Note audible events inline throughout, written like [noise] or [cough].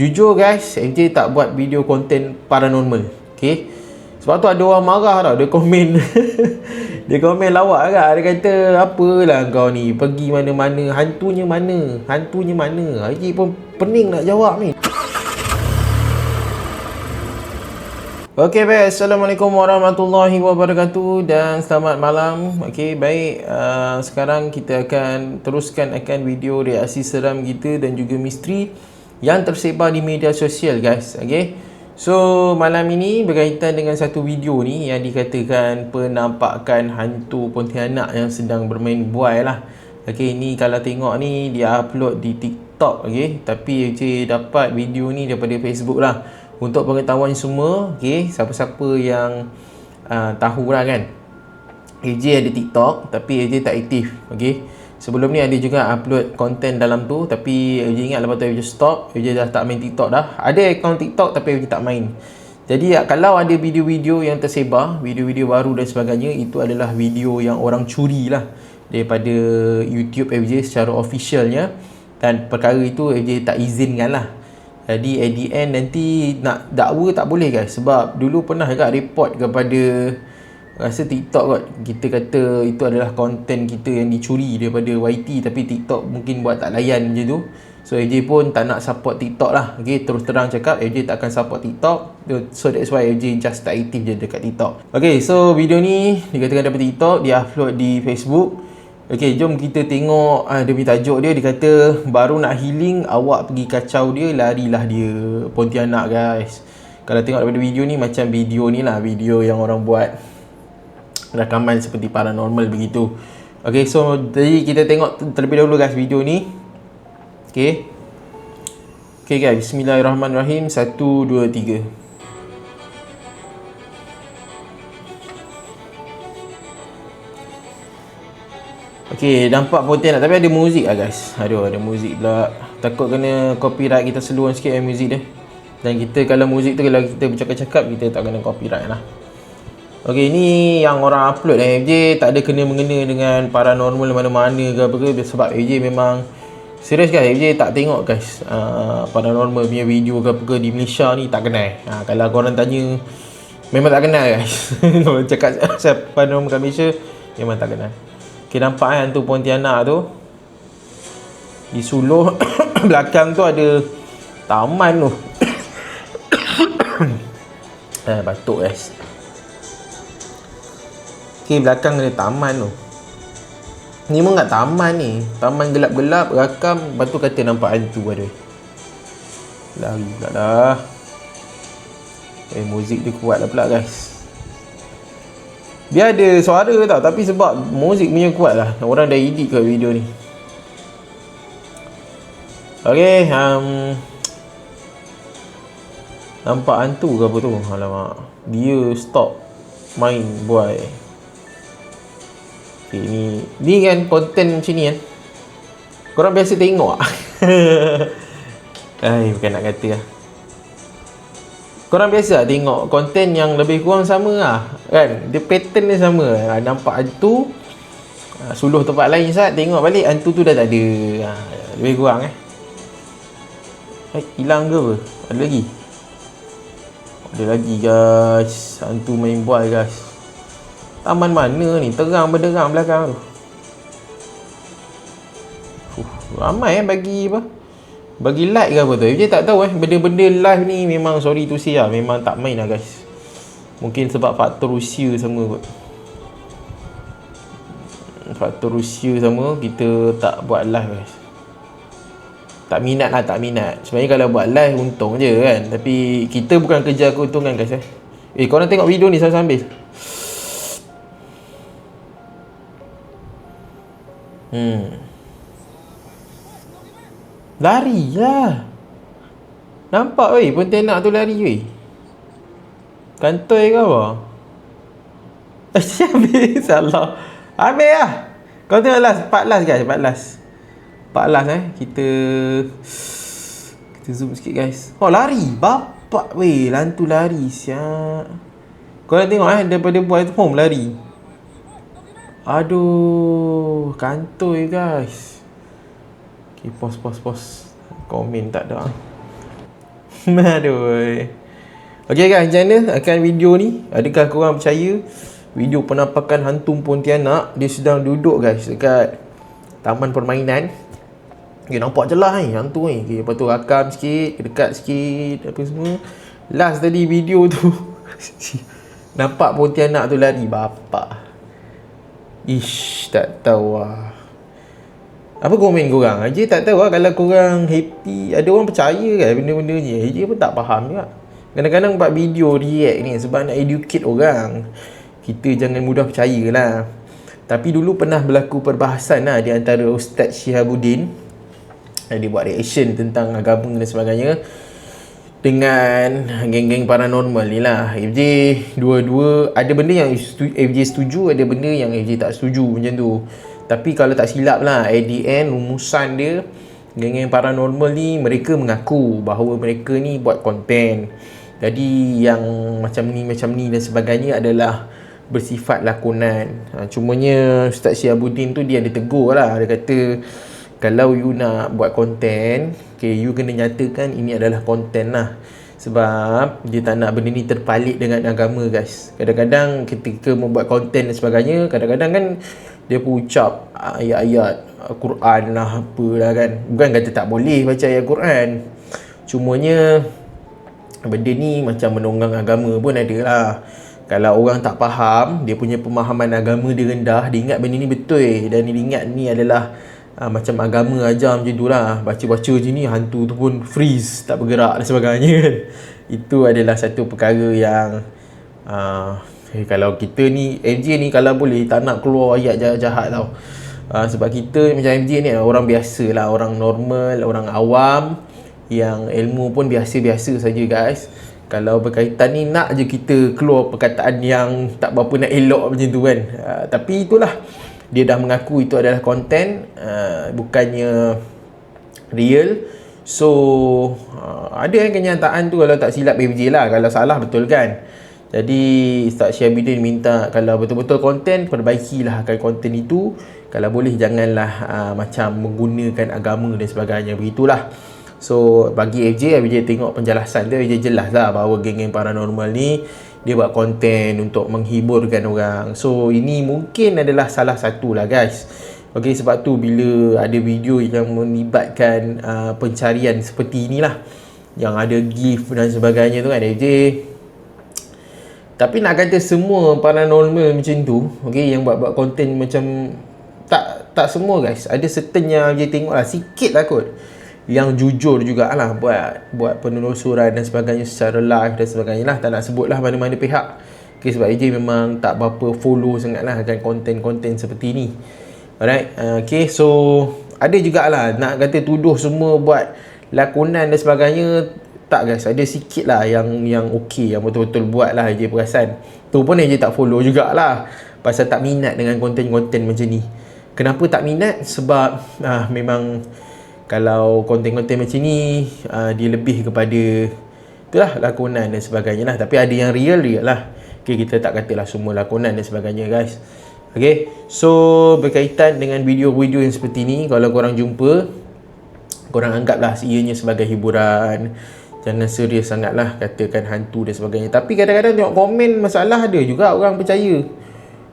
Jujur guys, MJ tak buat video konten paranormal. Okay. Sebab tu ada orang marah tau. Dia komen. [laughs] dia komen lawak agak. Dia kata, apalah kau ni. Pergi mana-mana. Hantunya mana? Hantunya mana? MJ pun pening nak jawab ni. Okey baik, Assalamualaikum warahmatullahi wabarakatuh dan selamat malam. Okey baik, uh, sekarang kita akan teruskan akan video reaksi seram kita dan juga misteri yang tersebar di media sosial guys. Okey. So malam ini berkaitan dengan satu video ni yang dikatakan penampakan hantu Pontianak yang sedang bermain buai lah. Okey, ni kalau tengok ni dia upload di TikTok okey, tapi je dapat video ni daripada Facebook lah untuk pengetahuan semua okey siapa-siapa yang uh, tahu lah kan AJ ada TikTok tapi AJ tak aktif okey sebelum ni ada juga upload konten dalam tu tapi AJ ingat lepas tu AJ stop. AJ dah tak main TikTok dah. Ada akaun TikTok tapi AJ tak main. Jadi kalau ada video-video yang tersebar video-video baru dan sebagainya itu adalah video yang orang curi lah daripada YouTube AJ secara officialnya. Dan perkara itu AJ tak izinkan lah jadi at the end nanti nak dakwa tak boleh guys. Sebab dulu pernah juga report kepada rasa TikTok kot kita kata itu adalah konten kita yang dicuri daripada YT tapi TikTok mungkin buat tak layan je tu so AJ pun tak nak support TikTok lah okay, terus terang cakap AJ tak akan support TikTok so that's why AJ just tak aktif je dekat TikTok ok so video ni dikatakan daripada TikTok dia upload di Facebook Okey, jom kita tengok ah, dia punya tajuk dia. Dia kata, baru nak healing, awak pergi kacau dia, larilah dia. Pontianak guys. Kalau tengok daripada video ni, macam video ni lah. Video yang orang buat rakaman seperti paranormal begitu. Okey, so jadi kita tengok terlebih dahulu guys video ni. Okey. Okey guys, bismillahirrahmanirrahim. Satu, dua, tiga. Okey, nampak pontianak tapi ada muzik lah guys. Aduh, ada muzik pula. Takut kena copyright kita seluruh sikit yang muzik dia. Dan kita kalau muzik tu kalau kita bercakap-cakap kita tak kena copyright lah. Okey, ni yang orang upload eh. FJ tak ada kena mengena dengan paranormal mana-mana ke apa ke sebab FJ memang serius guys. FJ tak tengok guys uh, paranormal punya video ke apa ke di Malaysia ni tak kenal. Ha, kalau korang tanya memang tak kenal guys. [laughs] cakap siapa paranormal kat Malaysia memang tak kenal. Okay, nampak kan tu Pontianak tu Di suluh [coughs] Belakang tu ada Taman tu [coughs] [coughs] Eh batuk guys Okay belakang ada taman tu. Ni pun kat taman ni. Taman gelap-gelap Rakam. Lepas tu kata nampak hantu ada. Lari pula dah. Eh muzik dia kuat lah pula guys. Dia ada suara tau Tapi sebab muzik punya kuat lah. Orang dah edit ke video ni. Okay um, Nampak hantu ke apa tu? Alamak. Dia stop Main buat Okay ni Ni kan konten macam ni kan. Korang biasa tengok [laughs] Ay, bukan nak kata lah. Korang biasa lah tengok konten yang lebih kurang sama lah Kan? Dia pattern dia sama ha, Nampak hantu ha, Suluh tempat lain saat Tengok balik hantu tu dah tak ada. Lebih kurang eh. Eh, hilang ke apa? Ada lagi? Ada lagi guys. Hantu main buat guys Taman mana ni? Terang berderang belakang tu uh, Ramai eh bagi apa? Bagi like ke apa tu? Dia tak tahu eh. Benda-benda live ni Memang sorry to say lah Memang tak main lah guys. Mungkin sebab faktor usia sama kot. Faktor usia sama Kita tak buat live guys. Tak minat lah tak minat. Sebenarnya kalau buat live Untung je kan. Tapi Kita bukan kerja keuntungan guys eh. Eh korang tengok video ni sambil-sambil Hmm. Lari lah. Nampak weh? Pontianak tu lari weh. Kantoi ke apa? [laughs] Habis. Salah. Habis lah. Kau tengok last Part last guys. Part last. Part last eh. Kita Kita zoom sikit guys. Oh lari. Bapak weh. Lantu lari Siap Kau nak tengok eh Daripada buat home lari Aduh Kantoi guys Okay, pause, pause, pause. Komen tak ada. [laughs] Aduh. Okay guys, macam mana akan video ni? Adakah korang percaya video penampakan hantu Pontianak dia sedang duduk guys dekat taman permainan. Okay, nampak je lah ni hantu ni. Okay, lepas tu rakam sikit, dekat sikit, apa semua. Last tadi video tu [laughs] nampak Pontianak tu lari bapak. Ish, tak tahu lah. Apa komen korang? Haji tak tahu lah kalau korang happy. Ada orang percaya kan benda-benda ni. Haji pun tak faham juga. Kadang-kadang buat video react ni sebab nak educate orang. Kita jangan mudah percaya lah. Tapi dulu pernah berlaku perbahasan lah di antara Ustaz Syihabuddin. Dia buat reaction tentang agama dan sebagainya. Dengan geng-geng paranormal ni lah. FJ dua-dua ada benda yang FJ setuju, ada benda yang FJ tak setuju macam tu. Tapi kalau tak silap lah, at the end rumusan dia geng-geng paranormal ni mereka mengaku bahawa mereka ni buat konten jadi yang macam ni macam ni dan sebagainya adalah bersifat lakonan. Ha, cumanya Ustaz Syiabuddin tu dia ada tegur lah. Dia kata kalau you nak buat konten, okay, you kena nyatakan ini adalah konten lah. Sebab dia tak nak benda ni terpalit dengan agama guys. Kadang-kadang ketika membuat konten dan sebagainya, kadang-kadang kan dia pun ucap ayat-ayat Quran lah apalah kan. Bukan kata tak boleh baca ayat Quran. Cumanya benda ni macam menunggang agama pun ada lah kalau orang tak faham dia punya pemahaman agama dia rendah dia ingat benda ni betul dan dia ingat ni adalah uh, macam agama ajar macam tu lah baca-baca je ni hantu tu pun freeze tak bergerak dan sebagainya [laughs] itu adalah satu perkara yang uh, eh, kalau kita ni MJ ni kalau boleh tak nak keluar ayat jahat-jahat tau. Uh, sebab kita macam MJ ni orang biasa lah orang normal orang awam yang ilmu pun biasa-biasa saja guys. Kalau berkaitan ni nak je kita keluar perkataan yang tak berapa nak elok macam tu kan. Uh, tapi itulah dia dah mengaku itu adalah konten uh, bukannya real. So uh, ada yang kenyataan tu kalau tak silap BBJ lah kalau salah betul kan? Jadi Ustaz Syabiddin minta kalau betul-betul konten perbaikilah akan konten itu. Kalau boleh janganlah uh, macam menggunakan agama dan sebagainya. Begitulah. So bagi AJ, AJ tengok penjelasan dia, AJ jelas lah bahawa geng-geng paranormal ni dia buat konten untuk menghiburkan orang. So ini mungkin adalah salah satu lah guys. Okay sebab tu bila ada video yang melibatkan uh, pencarian seperti inilah yang ada gift dan sebagainya tu kan AJ tapi nak kata semua paranormal macam tu okay, yang buat-buat konten macam tak tak semua guys ada certain yang dia tengok lah sikit lah kot yang jujur juga lah buat buat penelusuran dan sebagainya secara live dan sebagainya lah. Tak nak sebut lah mana-mana pihak. Okay, sebab AJ memang tak berapa follow sangat lah akan konten-konten seperti ni. Alright uh, okay so ada jugalah nak kata tuduh semua buat lakonan dan sebagainya. Tak guys ada sikit lah yang yang okey yang betul-betul buat lah AJ perasan. Tu pun AJ tak follow jugalah pasal tak minat dengan konten-konten macam ni. Kenapa tak minat? Sebab uh, memang kalau konten-konten macam ni uh, dia lebih kepada itulah lakonan dan sebagainya lah. Tapi ada yang real real lah. Okay, kita tak katalah semua lakonan dan sebagainya guys. Okay, so berkaitan dengan video-video yang seperti ni kalau korang jumpa korang anggaplah ianya sebagai hiburan. Jangan serius sangat lah katakan hantu dan sebagainya. Tapi kadang-kadang tengok komen masalah ada juga orang percaya.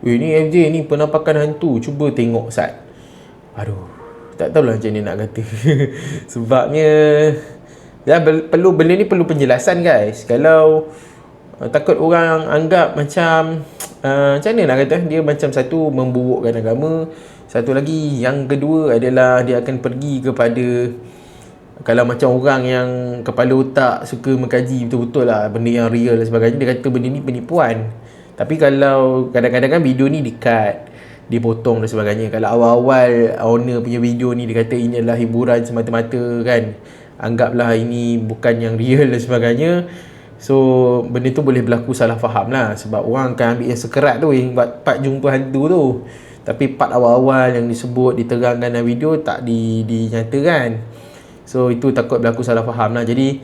Weh ni FJ ni penampakan hantu. Cuba tengok Sat. Aduh tak tahulah macam ni nak kata. [laughs] Sebabnya ya perlu benda ni perlu penjelasan guys. Kalau uh, takut orang anggap macam [tsk] uh, macam mana nak kata? Dia macam satu memburukkan agama. Satu lagi yang kedua adalah dia akan pergi kepada kalau macam orang yang kepala otak suka mengkaji betul-betul lah benda yang real dan sebagainya dia kata benda ni penipuan. Tapi kalau kadang-kadang kan video ni dikat dipotong dan sebagainya. Kalau awal-awal owner punya video ni dia kata ini adalah hiburan semata-mata kan. Anggaplah ini bukan yang real dan sebagainya. So benda tu boleh berlaku salah faham lah. Sebab orang akan ambil yang sekerat tu yang buat part jumpa hantu tu. Tapi part awal-awal yang disebut diterangkan dalam video tak di, dinyatakan. So itu takut berlaku salah faham lah. Jadi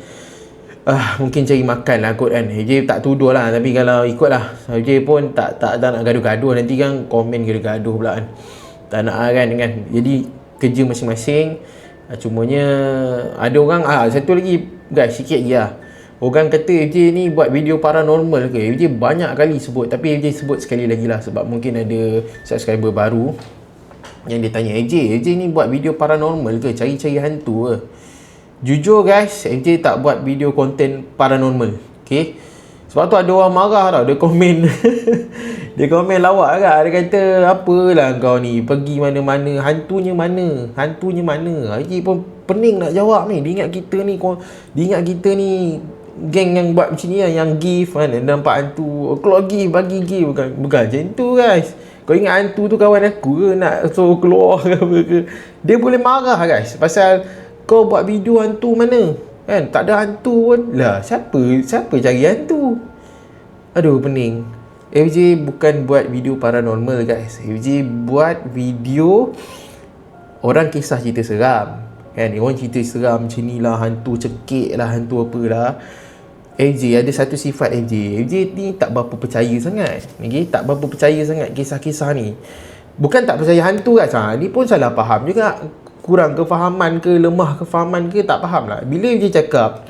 ah mungkin cari makan lah kot kan. AJ tak tuduh lah tapi kalau ikut lah. AJ pun tak tak, tak nak gaduh-gaduh. Nanti kan komen gaduh-gaduh pula kan. Tak nak lah kan, kan. Jadi kerja masing-masing. Ah, cumanya ada orang ah satu lagi guys sikit je lah. Orang kata FJ ni buat video paranormal ke? FJ banyak kali sebut tapi FJ sebut sekali lagi lah sebab mungkin ada subscriber baru yang dia tanya FJ FJ ni buat video paranormal ke? Cari-cari hantu ke jujur guys FJ tak buat video konten paranormal okay sebab tu ada orang marah tau dia komen. [laughs] Dia komen lawak kan dia kata apalah kau ni? Pergi mana-mana? Hantunya mana? Hantunya mana? Lagi pun pening nak jawab ni. Dia ingat kita ni dia ingat kita ni geng yang buat macam ni lah yang give kan? Nampak hantu. Keluar give bagi give. Bukan bukan macam tu guys. Kau ingat hantu tu kawan aku ke nak so keluar ke apa ke? Dia boleh marah guys. Pasal kau buat video hantu mana? Kan tak ada hantu pun. Lah siapa siapa cari hantu? Aduh pening. FJ bukan buat video paranormal guys. FJ buat video orang kisah cerita seram. Kan orang cerita seram macam ni lah hantu cekik lah hantu apa lah. FJ ada satu sifat FJ FJ ni tak berapa percaya sangat. Okay? tak berapa percaya sangat kisah-kisah ni. Bukan tak percaya hantu kan ni pun salah faham juga kurang kefahaman ke lemah kefahaman ke tak faham lah. Bila FJ cakap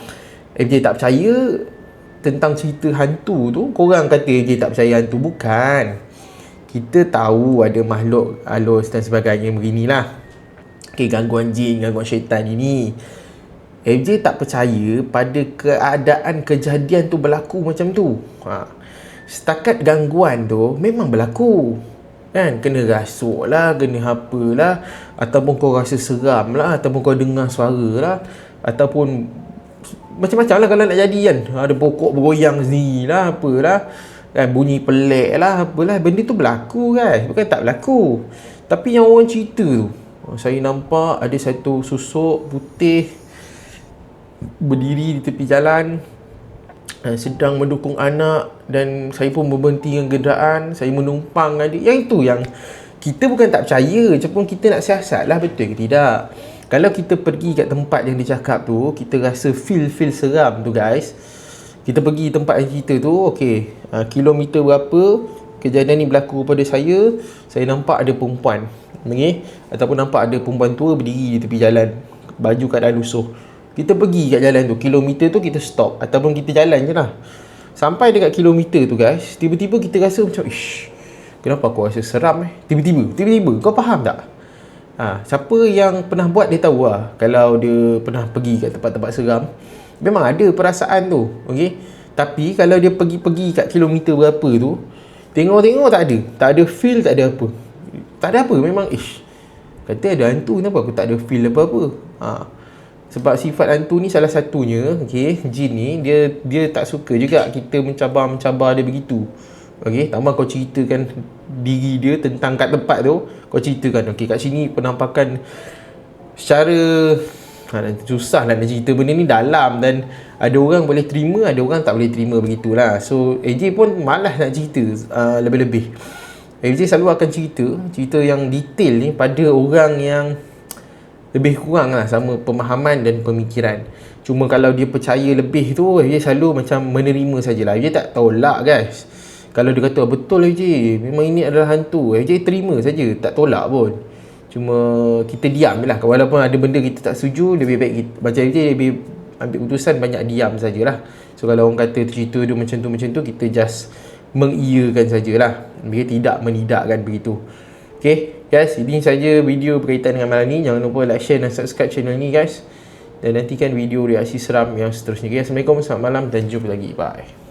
FJ tak percaya tentang cerita hantu tu korang kata je tak percaya hantu bukan. Kita tahu ada makhluk halus dan sebagainya beginilah. Okay, gangguan jin gangguan syaitan ini. FJ tak percaya pada keadaan kejadian tu berlaku macam tu. Ha. setakat gangguan tu memang berlaku kan? Kena rasuk lah kena apa lah ataupun kau rasa seram lah ataupun kau dengar suara lah ataupun macam-macam lah kalau nak jadi kan. Ada pokok bergoyang sini lah apalah. Kan? Bunyi pelik lah apalah. Benda tu berlaku kan? Bukan tak berlaku. Tapi yang orang cerita tu saya nampak ada satu susuk putih berdiri di tepi jalan eh, sedang mendukung anak dan saya pun berhenti dengan kenderaan saya menumpang dengan dia yang itu yang kita bukan tak percaya cuma kita nak siasat lah betul ke tidak? Kalau kita pergi kat tempat yang dia cakap tu kita rasa feel-feel seram tu guys. Kita pergi tempat yang cerita tu okey uh, kilometer berapa kejadian ni berlaku pada saya saya nampak ada perempuan okay? ataupun nampak ada perempuan tua berdiri di tepi jalan baju keadaan lusuh kita pergi kat jalan tu kilometer tu kita stop ataupun kita jalan je lah. Sampai dekat kilometer tu guys tiba-tiba kita rasa macam ish kenapa aku rasa seram eh? Tiba-tiba tiba-tiba kau faham tak? Ha, siapa yang pernah buat dia tahu lah. Kalau dia pernah pergi kat tempat-tempat seram memang ada perasaan tu okey? Tapi kalau dia pergi-pergi kat kilometer berapa tu tengok-tengok tak ada. Tak ada feel tak ada apa. Tak ada apa memang ish kata ada hantu kenapa aku tak ada feel apa-apa? Ha. Sebab sifat hantu ni salah satunya okey jin ni dia dia tak suka juga kita mencabar-mencabar dia begitu. Okey tambah kau ceritakan diri dia tentang kat tempat tu kau ceritakan. Okey kat sini penampakan secara ha, susah lah nak cerita benda ni dalam dan ada orang boleh terima ada orang tak boleh terima begitulah. So AJ pun malas nak cerita uh, lebih-lebih. AJ selalu akan cerita cerita yang detail ni pada orang yang lebih kurang lah sama pemahaman dan pemikiran. Cuma kalau dia percaya lebih tu AJ selalu macam menerima sajalah. AJ tak tolak guys. Kalau dia kata betul je memang ini adalah hantu. Je terima saja tak tolak pun. Cuma kita diam je lah. Walaupun ada benda kita tak setuju lebih baik kita, macam je lebih ambil keputusan banyak diam sajalah. So kalau orang kata cerita dia macam tu macam tu kita just mengiyakan sajalah. Bila tidak menidakkan begitu Okay guys ini saja video berkaitan dengan malam ni. Jangan lupa like share dan subscribe channel ni guys. Dan nantikan video reaksi seram yang seterusnya. Okay, Assalamualaikum selamat malam dan jumpa lagi. Bye